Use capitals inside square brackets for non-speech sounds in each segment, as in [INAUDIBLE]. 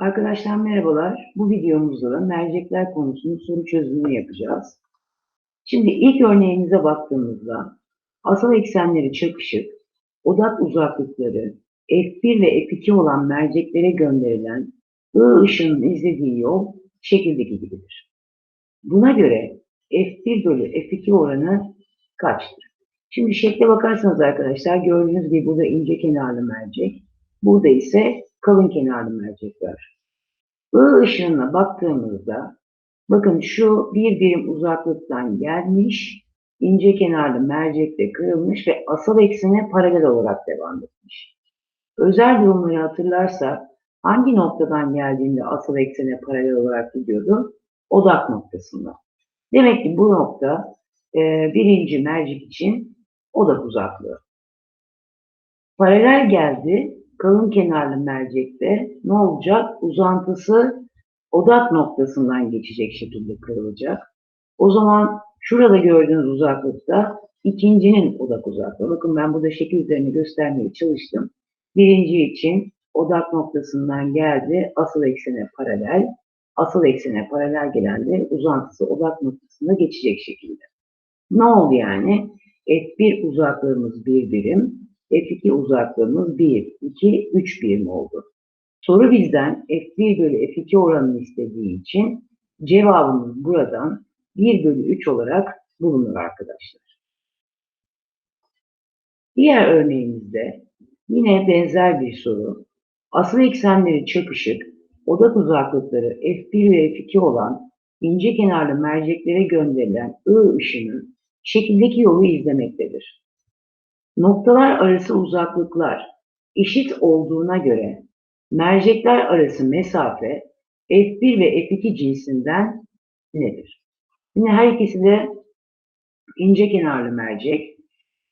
Arkadaşlar merhabalar. Bu videomuzda da mercekler konusunun soru çözümünü yapacağız. Şimdi ilk örneğimize baktığımızda asal eksenleri çakışık, odak uzaklıkları F1 ve F2 olan merceklere gönderilen I ışının izlediği yol şekildeki gibidir. Buna göre F1 bölü F2 oranı kaçtır? Şimdi şekle bakarsanız arkadaşlar gördüğünüz gibi burada ince kenarlı mercek, burada ise kalın kenarlı mercek var. I ışığına baktığımızda bakın şu bir birim uzaklıktan gelmiş, ince kenarlı mercekte kırılmış ve asal eksene paralel olarak devam etmiş. Özel durumları hatırlarsak hangi noktadan geldiğinde asal eksene paralel olarak gidiyordu? Odak noktasında. Demek ki bu nokta e, birinci mercek için odak uzaklığı. Paralel geldi, kalın kenarlı mercekte ne olacak? Uzantısı odak noktasından geçecek şekilde kırılacak. O zaman şurada gördüğünüz uzaklıkta ikincinin odak uzaklığı. Bakın ben burada şekil üzerine göstermeye çalıştım. Birinci için odak noktasından geldi, asıl eksene paralel. Asıl eksene paralel gelen de uzantısı odak noktasında geçecek şekilde. Ne oldu yani? F1 uzaklığımız bir birim, F2 uzaklığımız 1, 2, 3 birim oldu. Soru bizden F1 bölü F2 oranını istediği için cevabımız buradan 1 bölü 3 olarak bulunur arkadaşlar. Diğer örneğimizde yine benzer bir soru. Asıl eksenleri çakışık, odak uzaklıkları F1 ve F2 olan ince kenarlı merceklere gönderilen I ışının şekildeki yolu izlemektedir. Noktalar arası uzaklıklar eşit olduğuna göre mercekler arası mesafe F1 ve F2 cinsinden nedir? Yine her ikisi de ince kenarlı mercek.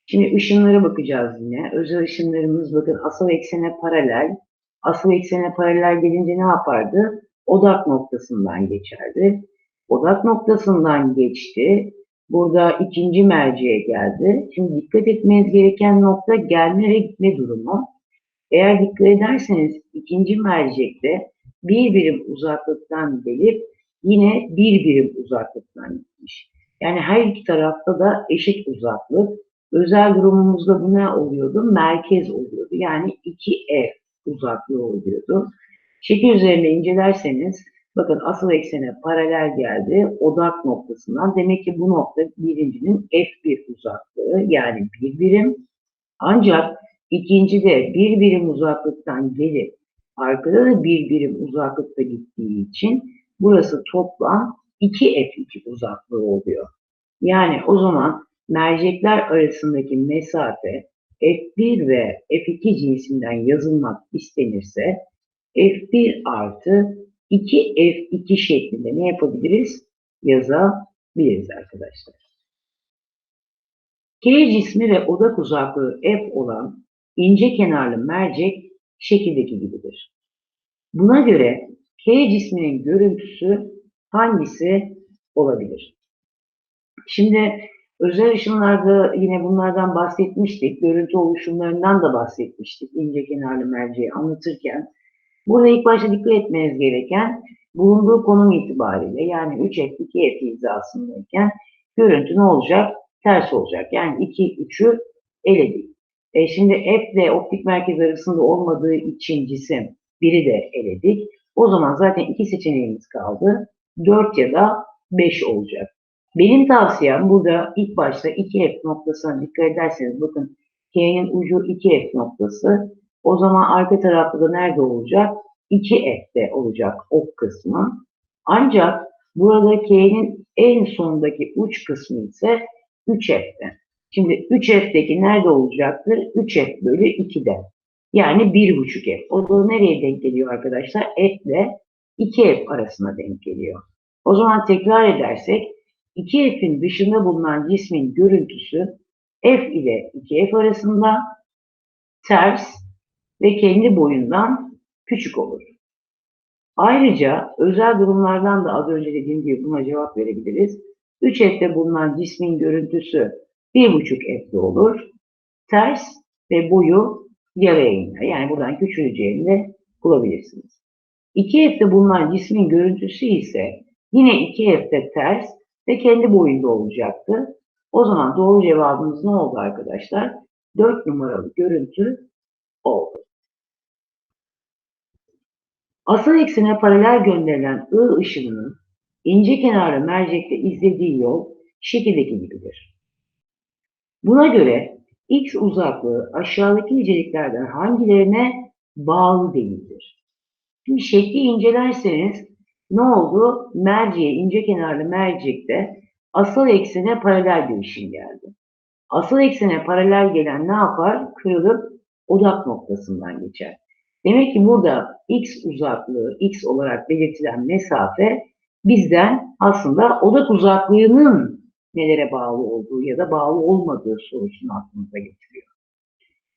Şimdi ışınlara bakacağız yine. Özel ışınlarımız bakın asal eksene paralel. Asal eksene paralel gelince ne yapardı? Odak noktasından geçerdi. Odak noktasından geçti. Burada ikinci merceğe geldi. Şimdi dikkat etmeniz gereken nokta gelme ve gitme durumu. Eğer dikkat ederseniz ikinci mercekte bir birim uzaklıktan gelip yine bir birim uzaklıktan gitmiş. Yani her iki tarafta da eşit uzaklık. Özel durumumuzda bu ne oluyordu? Merkez oluyordu. Yani 2F uzaklığı oluyordu. Şekil üzerinde incelerseniz bakın asıl eksene paralel geldi odak noktasından. Demek ki bu nokta birincinin F1 uzaklığı yani bir birim. Ancak ikinci de bir birim uzaklıktan gelip arkada da bir birim uzaklıkta gittiği için burası toplam 2F2 uzaklığı oluyor. Yani o zaman mercekler arasındaki mesafe F1 ve F2 cinsinden yazılmak istenirse F1 artı 2F2 şeklinde ne yapabiliriz? Yazabiliriz arkadaşlar. K cismi ve odak uzaklığı F olan ince kenarlı mercek şekildeki gibidir. Buna göre K cisminin görüntüsü hangisi olabilir? Şimdi özel ışınlarda yine bunlardan bahsetmiştik. Görüntü oluşumlarından da bahsetmiştik ince kenarlı merceği anlatırken. Burada ilk başta dikkat etmeniz gereken bulunduğu konum itibariyle yani 3F 2F hizasındayken görüntü ne olacak? Ters olacak. Yani 2 3'ü eledik. E şimdi F ile optik merkez arasında olmadığı için cisim biri de eledik. O zaman zaten iki seçeneğimiz kaldı. 4 ya da 5 olacak. Benim tavsiyem burada ilk başta 2F noktasına dikkat ederseniz bakın K'nin ucu 2F noktası. O zaman arka tarafta da nerede olacak? 2F'de olacak ok kısmı. Ancak burada K'nin en sondaki uç kısmı ise 3F'de. Şimdi 3F'deki nerede olacaktır? 3F bölü 2'de. Yani 1,5F. O da nereye denk geliyor arkadaşlar? F ile 2F arasına denk geliyor. O zaman tekrar edersek 2F'in dışında bulunan cismin görüntüsü F ile 2F arasında ters ve kendi boyundan küçük olur. Ayrıca özel durumlardan da az önce dediğim gibi buna cevap verebiliriz. 3F'de bulunan cismin görüntüsü 1,5 F'de olur. Ters ve boyu yarıya iner. Yani buradan küçüleceğini de bulabilirsiniz. 2F'de bulunan cismin görüntüsü ise yine 2F'de ters ve kendi boyunda olacaktı. O zaman doğru cevabımız ne oldu arkadaşlar? 4 numaralı görüntü oldu. Asıl eksene paralel gönderilen I ışınının ince kenarlı mercekte izlediği yol şekildeki gibidir. Buna göre x uzaklığı aşağıdaki niceliklerden hangilerine bağlı değildir? Şimdi şekli incelerseniz ne oldu? Merceğe, ince kenarlı mercekte asıl eksene paralel bir ışın geldi. Asıl eksene paralel gelen ne yapar? Kırılıp odak noktasından geçer. Demek ki burada x uzaklığı, x olarak belirtilen mesafe bizden aslında odak uzaklığının nelere bağlı olduğu ya da bağlı olmadığı sorusunu aklımıza getiriyor.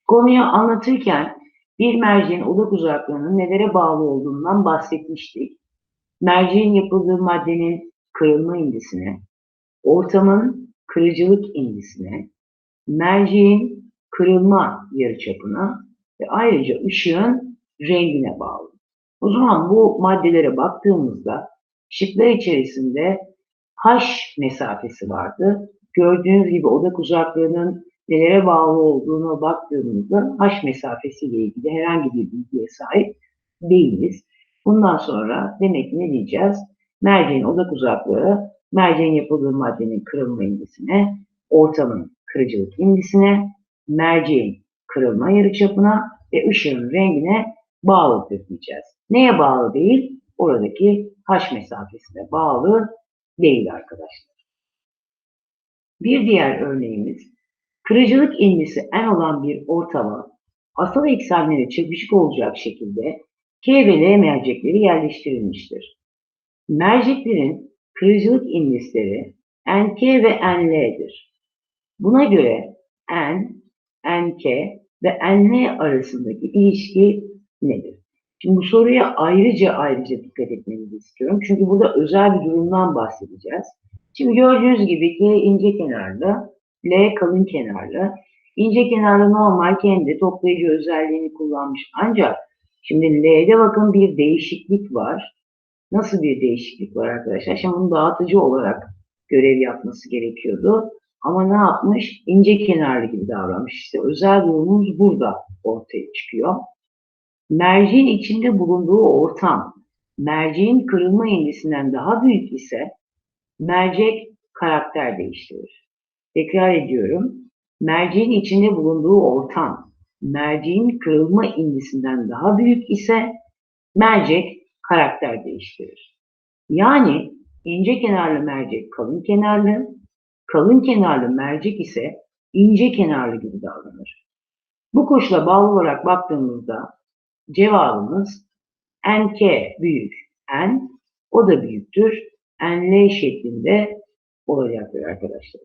Konuyu anlatırken bir merceğin odak uzaklığının nelere bağlı olduğundan bahsetmiştik. Merceğin yapıldığı maddenin kırılma indisine, ortamın kırıcılık indisine, merceğin kırılma yarıçapına ve ayrıca ışığın rengine bağlı. O zaman bu maddelere baktığımızda şıklar içerisinde H mesafesi vardı. Gördüğünüz gibi odak uzaklığının nelere bağlı olduğuna baktığımızda H mesafesiyle ilgili herhangi bir bilgiye sahip değiliz. Bundan sonra demek ne diyeceğiz? Merceğin odak uzaklığı, merceğin yapıldığı maddenin kırılma indisine, ortamın kırıcılık indisine, merceğin kırılma yarıçapına ve ışığın rengine bağlıdır diyeceğiz. Neye bağlı değil? Oradaki H mesafesine bağlı değil arkadaşlar. Bir diğer örneğimiz, kırıcılık indisi en olan bir ortama asal eksenleri çakışık olacak şekilde K ve L mercekleri yerleştirilmiştir. Merceklerin kırıcılık indisleri NK ve NL'dir. Buna göre N, NK ve NL arasındaki ilişki nedir? Şimdi bu soruya ayrıca ayrıca dikkat etmenizi istiyorum. Çünkü burada özel bir durumdan bahsedeceğiz. Şimdi gördüğünüz gibi G ince kenarlı, L kalın kenarlı. İnce kenarlı normal kendi toplayıcı özelliğini kullanmış. Ancak şimdi L'de bakın bir değişiklik var. Nasıl bir değişiklik var arkadaşlar? Şimdi bunu dağıtıcı olarak görev yapması gerekiyordu. Ama ne yapmış? İnce kenarlı gibi davranmış. İşte özel durumumuz burada ortaya çıkıyor. Merceğin içinde bulunduğu ortam, merceğin kırılma indisinden daha büyük ise mercek karakter değiştirir. Tekrar ediyorum. Merceğin içinde bulunduğu ortam, merceğin kırılma indisinden daha büyük ise mercek karakter değiştirir. Yani ince kenarlı mercek kalın kenarlı, kalın kenarlı mercek ise ince kenarlı gibi davranır. Bu koşula bağlı olarak baktığımızda cevabımız nk büyük n, o da büyüktür, nl şeklinde olacaktır arkadaşlar.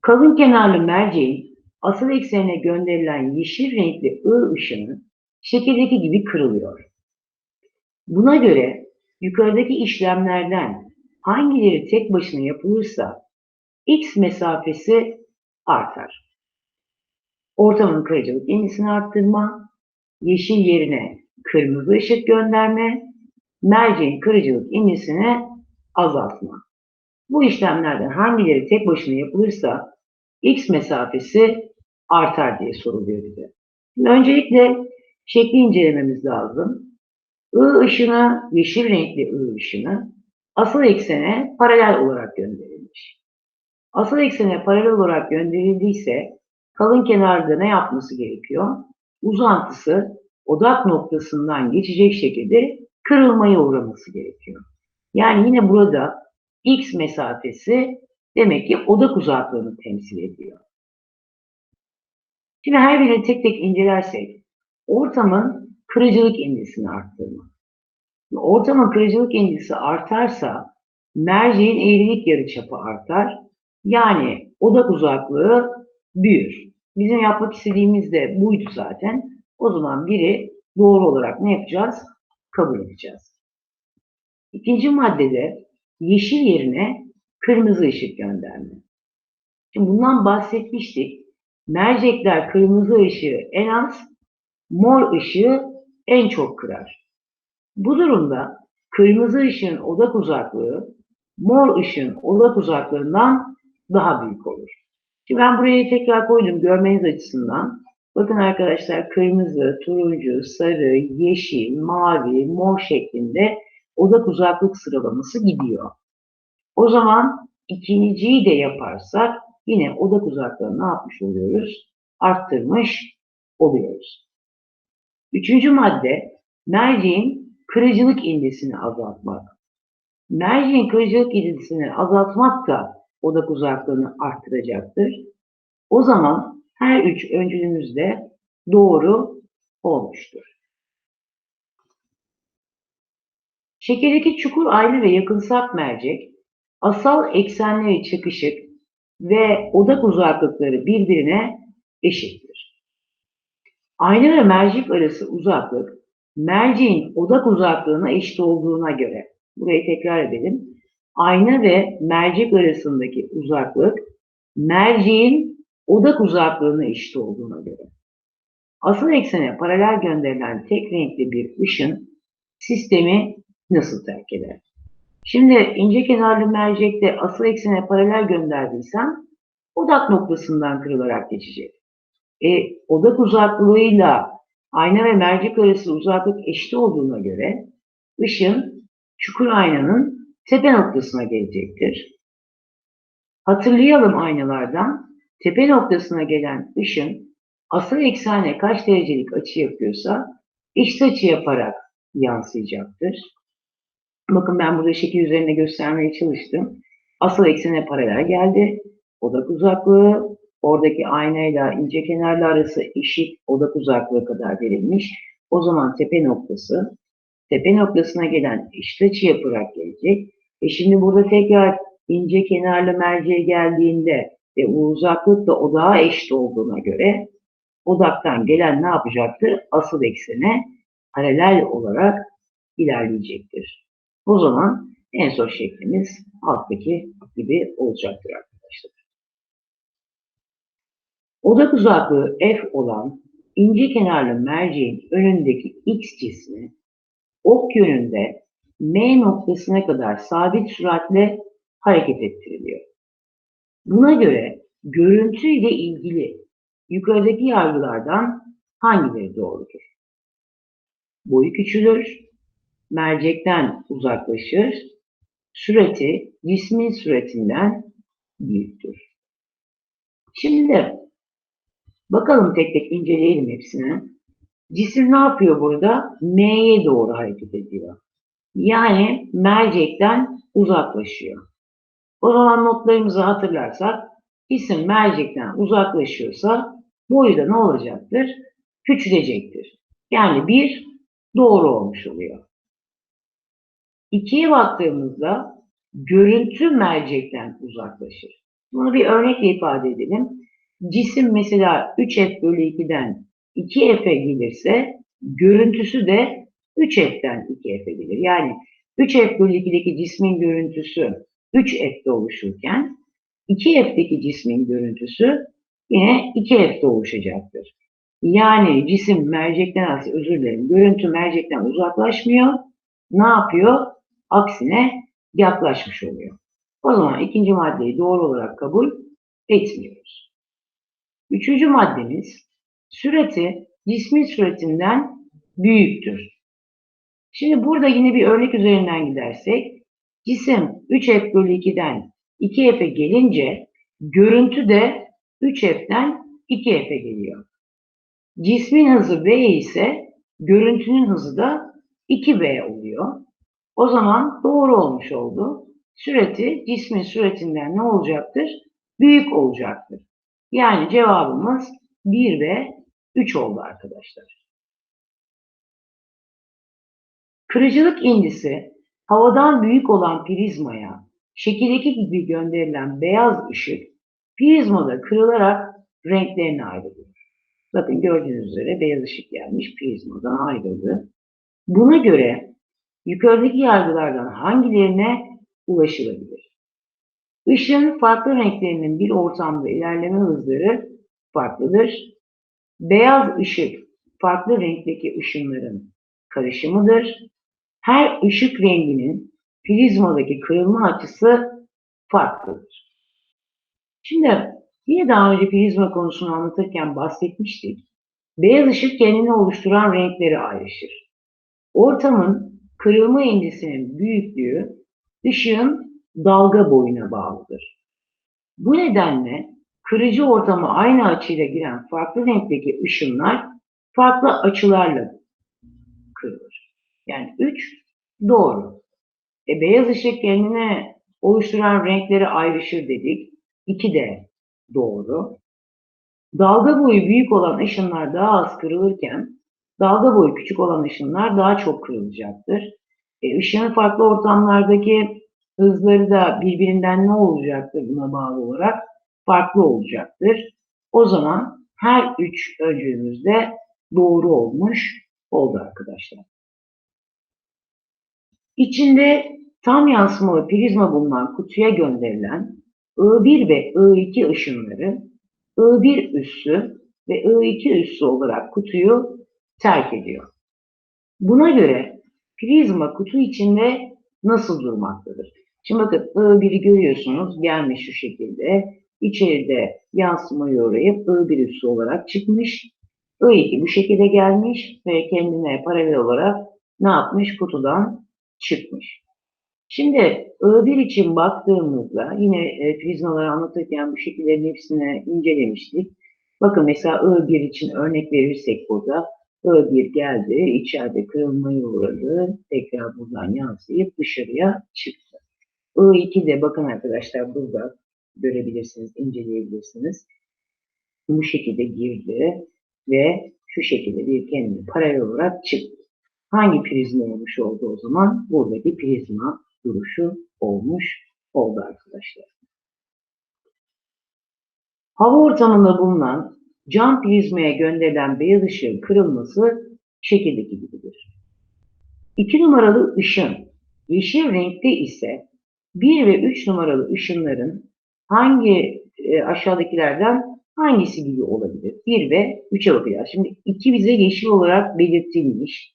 Kalın kenarlı merceğin asıl eksenine gönderilen yeşil renkli I ışını şekildeki gibi kırılıyor. Buna göre yukarıdaki işlemlerden hangileri tek başına yapılırsa x mesafesi artar. Ortamın kırıcılık indisini arttırma, yeşil yerine kırmızı ışık gönderme, merceğin kırıcılık indisini azaltma. Bu işlemlerden hangileri tek başına yapılırsa x mesafesi artar diye soruluyor bize. Öncelikle şekli incelememiz lazım. I ışını, yeşil renkli I ışını asıl eksene paralel olarak gönderilmiş. Asıl eksene paralel olarak gönderildiyse kalın kenarda ne yapması gerekiyor? Uzantısı odak noktasından geçecek şekilde kırılmaya uğraması gerekiyor. Yani yine burada x mesafesi demek ki odak uzaklığını temsil ediyor. Şimdi her birini tek tek incelersek ortamın kırıcılık indisini arttırma. Ortamın kırıcılık indisi artarsa merceğin eğrilik yarıçapı artar. Yani odak uzaklığı büyür. Bizim yapmak istediğimiz de buydu zaten. O zaman biri doğru olarak ne yapacağız? Kabul edeceğiz. İkinci maddede yeşil yerine kırmızı ışık gönderme. Şimdi bundan bahsetmiştik. Mercekler kırmızı ışığı en az, mor ışığı en çok kırar. Bu durumda kırmızı ışığın odak uzaklığı mor ışığın odak uzaklığından daha büyük olur. Şimdi ben buraya tekrar koydum görmeniz açısından. Bakın arkadaşlar kırmızı, turuncu, sarı, yeşil, mavi, mor şeklinde odak uzaklık sıralaması gidiyor. O zaman ikinciyi de yaparsak yine odak uzaklığını ne yapmış oluyoruz? Arttırmış oluyoruz. Üçüncü madde merceğin kırıcılık indisini azaltmak. Merceğin kırıcılık indisini azaltmak da odak uzaklığını arttıracaktır. O zaman her üç öncülümüz de doğru olmuştur. Şekerdeki çukur ayna ve yakınsak mercek asal eksenleri çakışık ve odak uzaklıkları birbirine eşittir. Ayna ve mercek arası uzaklık merceğin odak uzaklığına eşit olduğuna göre burayı tekrar edelim. Ayna ve mercek arasındaki uzaklık merceğin odak uzaklığına eşit olduğuna göre. Asıl eksene paralel gönderilen tek renkli bir ışın sistemi nasıl terk eder? Şimdi ince kenarlı mercekte asıl eksene paralel gönderdiysem odak noktasından kırılarak geçecek. E, odak uzaklığıyla ayna ve mercek arası uzaklık eşit olduğuna göre ışın çukur aynanın tepe noktasına gelecektir. Hatırlayalım aynalardan tepe noktasına gelen ışın asıl eksene kaç derecelik açı yapıyorsa eşit açı yaparak yansıyacaktır. Bakın ben burada şekil üzerinde göstermeye çalıştım. Asıl eksene paralel geldi. Odak uzaklığı oradaki aynayla ince kenarlı arası eşit odak uzaklığı kadar verilmiş. O zaman tepe noktası tepe noktasına gelen eşit açı yaparak gelecek. E şimdi burada tekrar ince kenarlı merceğe geldiğinde ve bu uzaklık da odağa eşit olduğuna göre odaktan gelen ne yapacaktır? Asıl eksene paralel olarak ilerleyecektir. O zaman en son şeklimiz alttaki gibi olacaktır arkadaşlar. Odak uzaklığı f olan ince kenarlı merceğin önündeki x cismi ok yönünde m noktasına kadar sabit süratle hareket ettiriliyor. Buna göre görüntü ile ilgili yukarıdaki yargılardan hangileri doğrudur? Boyu küçülür, mercekten uzaklaşır, süreti cismin süretinden büyüktür. Şimdi bakalım tek tek inceleyelim hepsini. Cisim ne yapıyor burada? M'ye doğru hareket ediyor. Yani mercekten uzaklaşıyor. O zaman notlarımızı hatırlarsak cisim mercekten uzaklaşıyorsa boyu da ne olacaktır? Küçülecektir. Yani bir doğru olmuş oluyor. İkiye baktığımızda görüntü mercekten uzaklaşır. Bunu bir örnekle ifade edelim. Cisim mesela 3F bölü 2'den 2F'e gelirse görüntüsü de 3F'den 2F'e gelir. Yani 3F bölü 2'deki cismin görüntüsü 3F'de oluşurken 2F'deki cismin görüntüsü yine 2F'de oluşacaktır. Yani cisim mercekten, özür dilerim, görüntü mercekten uzaklaşmıyor. Ne yapıyor? Aksine yaklaşmış oluyor. O zaman ikinci maddeyi doğru olarak kabul etmiyoruz. Üçüncü maddemiz süreti cismin süretinden büyüktür. Şimdi burada yine bir örnek üzerinden gidersek cisim 3F bölü 2'den 2F'e gelince görüntü de 3F'den 2F'e geliyor. Cismin hızı V ise görüntünün hızı da 2V oluyor. O zaman doğru olmuş oldu. Süreti cismin süretinden ne olacaktır? Büyük olacaktır. Yani cevabımız 1 ve 3 oldu arkadaşlar. Kırıcılık indisi havadan büyük olan prizmaya şekildeki gibi gönderilen beyaz ışık prizmada kırılarak renklerine ayrılıyor. Bakın gördüğünüz üzere beyaz ışık gelmiş prizmadan ayrıldı. Buna göre yukarıdaki yargılardan hangilerine ulaşılabilir? Işığın farklı renklerinin bir ortamda ilerleme hızları farklıdır. Beyaz ışık farklı renkteki ışınların karışımıdır. Her ışık renginin prizmadaki kırılma açısı farklıdır. Şimdi yine daha önce prizma konusunu anlatırken bahsetmiştik. Beyaz ışık kendini oluşturan renkleri ayrışır. Ortamın kırılma indisinin büyüklüğü ışığın dalga boyuna bağlıdır. Bu nedenle kırıcı ortama aynı açıyla giren farklı renkteki ışınlar farklı açılarla kırılır. Yani 3 doğru. E, beyaz ışık kendine oluşturan renkleri ayrışır dedik. 2 de doğru. Dalga boyu büyük olan ışınlar daha az kırılırken dalga boyu küçük olan ışınlar daha çok kırılacaktır. E, ışığın farklı ortamlardaki hızları da birbirinden ne olacaktır buna bağlı olarak? Farklı olacaktır. O zaman her üç öncülümüzde doğru olmuş oldu arkadaşlar. İçinde tam yansımalı prizma bulunan kutuya gönderilen I1 ve I2 ışınları I1 üssü ve I2 üssü olarak kutuyu terk ediyor. Buna göre prizma kutu içinde nasıl durmaktadır? Şimdi bakın I1'i görüyorsunuz gelmiş şu şekilde. İçeride yansımayı uğrayıp I1 üssü olarak çıkmış. I2 bu şekilde gelmiş ve kendine paralel olarak ne yapmış? Kutudan çıkmış. Şimdi I1 için baktığımızda yine e, prizmaları anlatırken bu şekillerin hepsini incelemiştik. Bakın mesela I1 için örnek verirsek burada I1 geldi, içeride kırılmaya uğradı, tekrar buradan yansıyıp dışarıya çıktı. I2 de bakın arkadaşlar burada görebilirsiniz, inceleyebilirsiniz. Bu şekilde girdi ve şu şekilde bir kendini paralel olarak çıktı. Hangi prizma olmuş oldu o zaman? Buradaki prizma duruşu olmuş oldu arkadaşlar. Hava ortamında bulunan cam prizmaya gönderilen beyaz ışığın kırılması şekildeki gibidir. 2 numaralı ışın yeşil renkte ise 1 ve 3 numaralı ışınların hangi e, aşağıdakilerden hangisi gibi olabilir? 1 ve 3'e bakacağız. Şimdi 2 bize yeşil olarak belirtilmiş.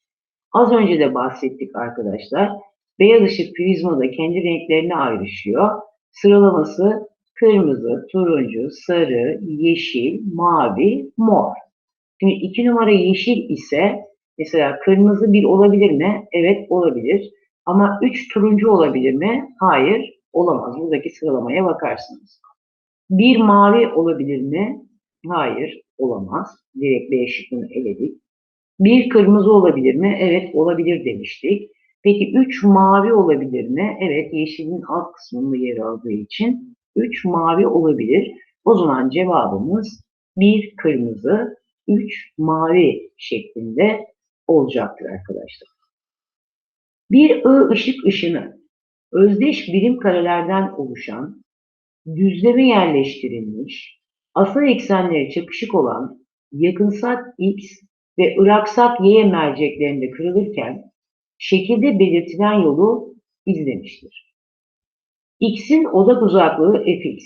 Az önce de bahsettik arkadaşlar. Beyaz ışık prizmada kendi renklerine ayrışıyor. Sıralaması kırmızı, turuncu, sarı, yeşil, mavi, mor. Şimdi 2 numara yeşil ise mesela kırmızı bir olabilir mi? Evet olabilir. Ama 3 turuncu olabilir mi? Hayır olamaz. Buradaki sıralamaya bakarsınız. Bir mavi olabilir mi? Hayır olamaz. Direkt B şıkkını eledik. Bir kırmızı olabilir mi? Evet olabilir demiştik. Peki 3 mavi olabilir mi? Evet yeşilin alt kısmında yer aldığı için 3 mavi olabilir. O zaman cevabımız 1 kırmızı, 3 mavi şeklinde olacaktır arkadaşlar. Bir I ışık ışını özdeş birim karelerden oluşan, düzleme yerleştirilmiş, asal eksenleri çakışık olan yakınsat X ve ıraksat Y merceklerinde kırılırken şekilde belirtilen yolu izlemiştir. X'in odak uzaklığı fx,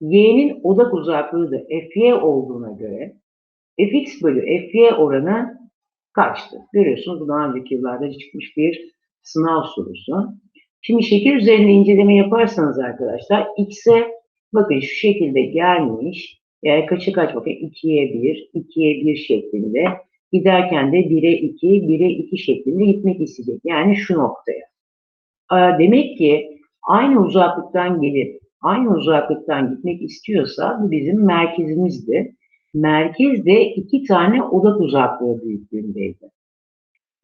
y'nin odak uzaklığı da fy olduğuna göre fx bölü fy oranı kaçtı? Görüyorsunuz bu daha önceki yıllarda çıkmış bir sınav sorusu. Şimdi şekil üzerinde inceleme yaparsanız arkadaşlar x'e bakın şu şekilde gelmiş. Yani kaça kaç bakın 2'ye 1, 2'ye 1 şeklinde Giderken de 1'e 2, 1'e 2 şeklinde gitmek isteyecek. Yani şu noktaya. Demek ki aynı uzaklıktan gelip aynı uzaklıktan gitmek istiyorsa bu bizim merkezimizdi. Merkez de iki tane odak uzaklığı büyüklüğündeydi.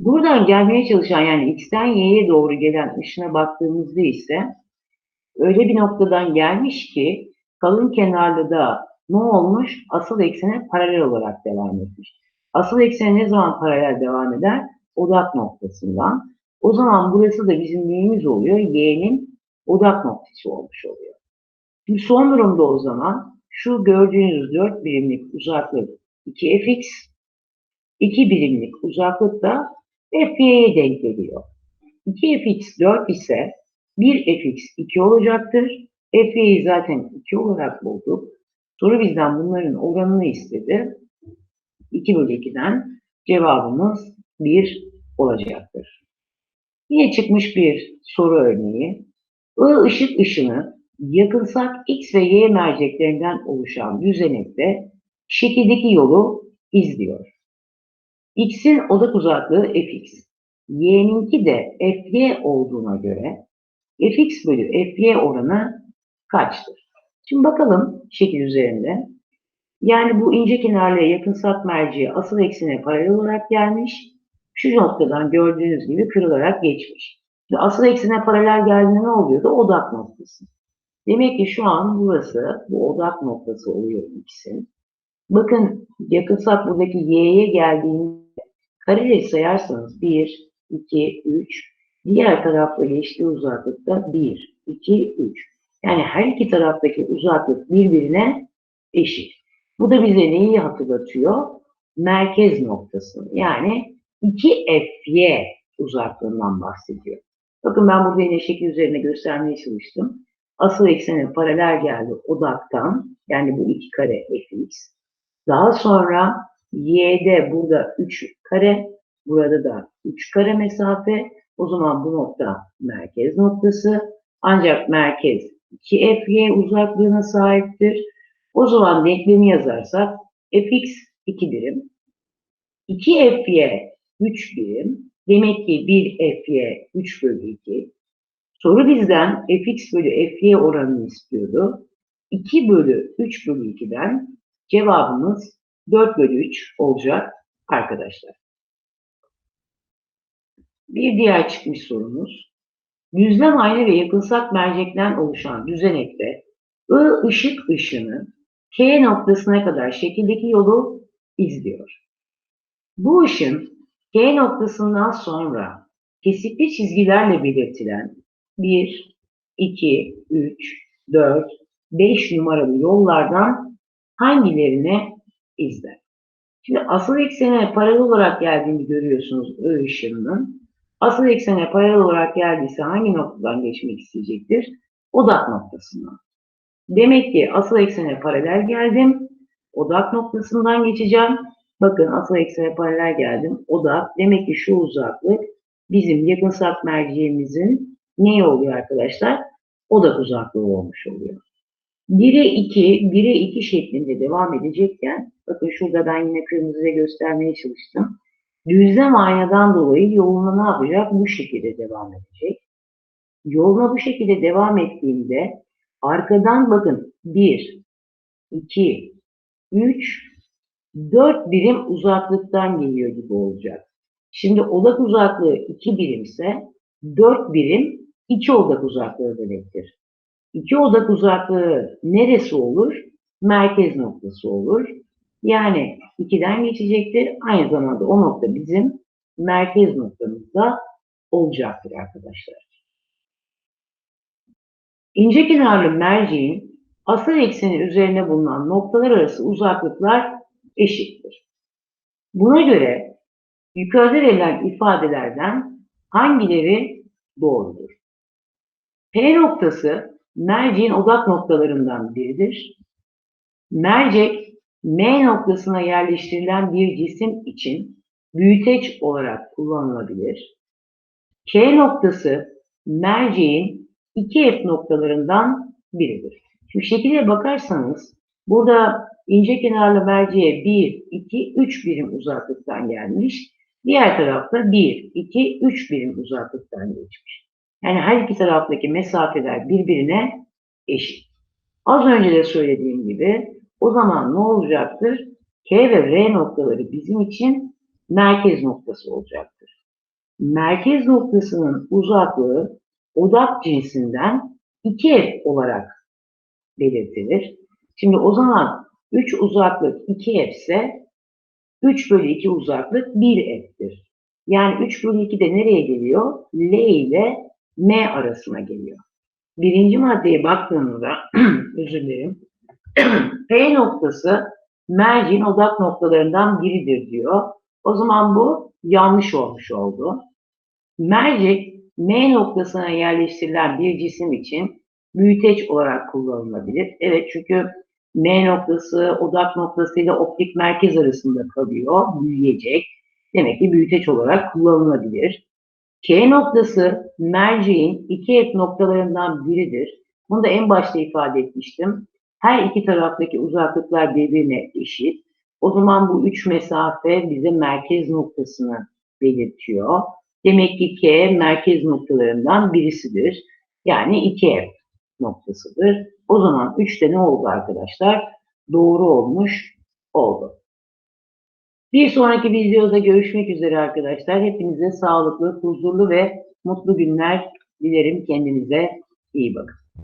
Buradan gelmeye çalışan yani x'ten y'ye doğru gelen ışına baktığımızda ise öyle bir noktadan gelmiş ki kalın kenarlı da ne olmuş? Asıl eksene paralel olarak devam etmiş. Asıl eksen ne zaman paralel devam eder? Odak noktasından. O zaman burası da bizim neyimiz oluyor? Y'nin odak noktası olmuş oluyor. Şimdi son durumda o zaman şu gördüğünüz 4 birimlik uzaklık 2fx, 2 birimlik uzaklık da fy'ye denk geliyor. 2fx 4 ise 1fx 2 olacaktır. fy'yi zaten 2 olarak bulduk. Soru bizden bunların oranını istedi. 2 bölü 2'den cevabımız 1 olacaktır. Yine çıkmış bir soru örneği. I ışık ışını yakınsak X ve Y merceklerinden oluşan düzenekte şekildeki yolu izliyor. X'in odak uzaklığı fx, Y'ninki de fy olduğuna göre fx bölü fy oranı kaçtır? Şimdi bakalım şekil üzerinde. Yani bu ince kenarlıya yakın sap merceği asıl eksene paralel olarak gelmiş. Şu noktadan gördüğünüz gibi kırılarak geçmiş. Şimdi asıl eksene paralel geldiğinde ne oluyordu? Odak noktası. Demek ki şu an burası bu odak noktası oluyor x'in. Bakın yakın sap buradaki y'ye geldiğinde kareleri sayarsanız 1, 2, 3, diğer tarafta geçtiği uzaklıkta 1, 2, 3. Yani her iki taraftaki uzaklık birbirine eşit. Bu da bize neyi hatırlatıyor? Merkez noktasını. Yani 2FY uzaklığından bahsediyor. Bakın ben burada yine şekil üzerine göstermeye çalıştım. Asıl eksene paralel geldi odaktan. Yani bu iki kare fx. Daha sonra y'de burada 3 kare, burada da 3 kare mesafe. O zaman bu nokta merkez noktası. Ancak merkez 2FY uzaklığına sahiptir. O zaman denklemi yazarsak fx 2 birim, 2fy 3 birim, demek ki 1fy 3 bölü 2. Soru bizden fx bölü fy oranını istiyordu. 2 bölü 3 bölü 2'den cevabımız 4 bölü 3 olacak arkadaşlar. Bir diğer çıkmış sorumuz. Düzlem ayna ve yakınsak mercekten oluşan düzenekte I ışık ışını K noktasına kadar şekildeki yolu izliyor. Bu ışın K noktasından sonra kesikli çizgilerle belirtilen 1, 2, 3, 4, 5 numaralı yollardan hangilerine izler? Şimdi asıl eksene paralel olarak geldiğini görüyorsunuz I ışınının. Asıl eksene paralel olarak geldiyse hangi noktadan geçmek isteyecektir? Odak noktasından. Demek ki asıl eksene paralel geldim. Odak noktasından geçeceğim. Bakın asıl eksene paralel geldim. Odak. Demek ki şu uzaklık bizim yakın sap merceğimizin ne oluyor arkadaşlar? Odak uzaklığı olmuş oluyor. 1'e 2, 1'e 2 şeklinde devam edecekken bakın şurada ben yine kırmızıya göstermeye çalıştım. Düzlem aynadan dolayı yoluna ne yapacak? Bu şekilde devam edecek. Yoluna bu şekilde devam ettiğinde arkadan bakın 1, 2, 3, 4 birim uzaklıktan geliyor gibi olacak. Şimdi odak uzaklığı 2 birimse 4 birim 2 odak uzaklığı demektir. 2 odak uzaklığı neresi olur? Merkez noktası olur. Yani 2'den geçecektir. Aynı zamanda o nokta bizim merkez noktamızda olacaktır arkadaşlar. İnce kenarlı merceğin asıl ekseni üzerine bulunan noktalar arası uzaklıklar eşittir. Buna göre yukarıda verilen ifadelerden hangileri doğrudur? P noktası merceğin odak noktalarından biridir. Mercek M noktasına yerleştirilen bir cisim için büyüteç olarak kullanılabilir. K noktası merceğin iki F noktalarından biridir. Şimdi şekilde bakarsanız burada ince kenarlı merceğe 1, 2, 3 birim uzaklıktan gelmiş. Diğer tarafta 1, 2, 3 birim uzaklıktan geçmiş. Yani her iki taraftaki mesafeler birbirine eşit. Az önce de söylediğim gibi o zaman ne olacaktır? K ve R noktaları bizim için merkez noktası olacaktır. Merkez noktasının uzaklığı odak cinsinden 2F olarak belirtilir. Şimdi o zaman 3 uzaklık 2F ise 3 bölü 2 uzaklık 1F'tir. Yani 3 bölü 2 de nereye geliyor? L ile M arasına geliyor. Birinci maddeye baktığımızda, [CLEARS THROAT] özür dilerim, [CLEARS THROAT] P noktası merceğin odak noktalarından biridir diyor. O zaman bu yanlış olmuş oldu. Mercek M noktasına yerleştirilen bir cisim için büyüteç olarak kullanılabilir. Evet çünkü M noktası odak noktasıyla optik merkez arasında kalıyor, büyüyecek. Demek ki büyüteç olarak kullanılabilir. K noktası merceğin iki F noktalarından biridir. Bunu da en başta ifade etmiştim. Her iki taraftaki uzaklıklar birbirine eşit. O zaman bu üç mesafe bize merkez noktasını belirtiyor. Demek ki K merkez noktalarından birisidir. Yani 2F noktasıdır. O zaman 3'te ne oldu arkadaşlar? Doğru olmuş oldu. Bir sonraki videoda görüşmek üzere arkadaşlar. Hepinize sağlıklı, huzurlu ve mutlu günler dilerim. Kendinize iyi bakın.